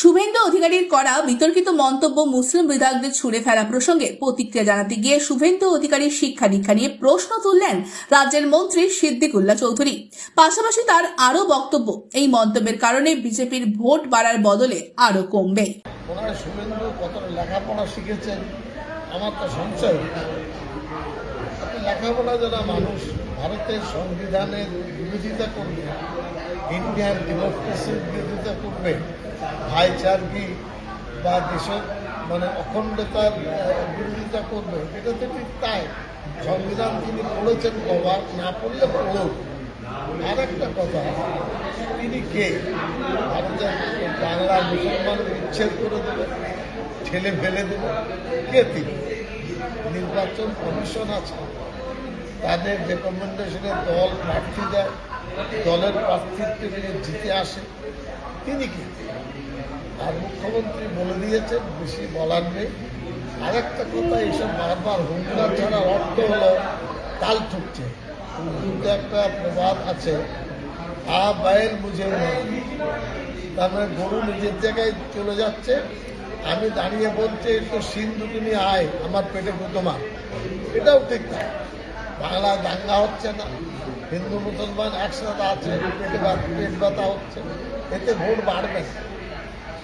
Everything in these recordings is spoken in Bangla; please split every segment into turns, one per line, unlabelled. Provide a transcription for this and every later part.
শুভেন্দু অধিকারীর করা বিতর্কিত মন্তব্য মুসলিম বিধায়কদের ছুড়ে ফেলা প্রসঙ্গে প্রতিক্রিয়া জানাতে গিয়ে শুভেন্দু অধিকারীর শিক্ষা দীক্ষা নিয়ে প্রশ্ন তুললেন রাজ্যের মন্ত্রী সিদ্দিকুল্লাহ চৌধুরী। পাশাপাশি তার আরও বক্তব্য, এই মন্তব্যের কারণে বিজেপির ভোট বাড়ার বদলে আরও কমবে।
শুভেন্দু কতটা লেখাপড়া শিখেছেন? আমার তো লেখাপড়া যারা মানুষ, ভারতের সংবিধানের বিরোধিতা করবে, ইন্ডিয়ান ডেমোক্রেসির বিরোধিতা করবে ভাইচারগি বা দেশের মানে অখণ্ডতার বিরোধিতা করবে, এটা তো ঠিক তাই। সংবিধান তিনি পড়েছেন কবার না পড়লে পড়ুক আর একটা কথা, তিনি কে? ভারতের বাংলার মুসলমান বিচ্ছেদ করে দেবে, ঠেলে ফেলে দেবে। কে তিনি? নির্বাচন কমিশন আছে। তাদের রেকমেন্ডেশনে দল প্রার্থী দেয়। দলের প্রার্থীত্বে তিনি জিতে আসে, তিনি কি? আর মুখ্যমন্ত্রী বলে দিয়েছেন, বেশি বলার নেই। আরেকটা কথা, এইসব বারবার হুঙ্কার ছাড়া অর্থ হলো তাল ঠুকছে। কিন্তু একটা প্রবাদ আছে, আ বাইল বুঝে তার মানে গরু নিজের জায়গায় চলে যাচ্ছে, আমি দাঁড়িয়ে বলছি একটু সিন্ধু তুমি আয়, আমার পেটে তোমার এটাও ঠিক না। বাংলা দাঙ্গা হচ্ছে না, হিন্দু, মুসলমান একসাথে আছে পেটে ব্যথা- হচ্ছে, এতে ভোট বাড়বে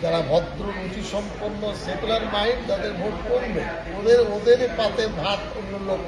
যারা ভদ্র রুচি সম্পন্ন সেকুলার মাইন্ড তাদের ভোট করবে ওদের ওদের পাতে ভাত অন্য লোক।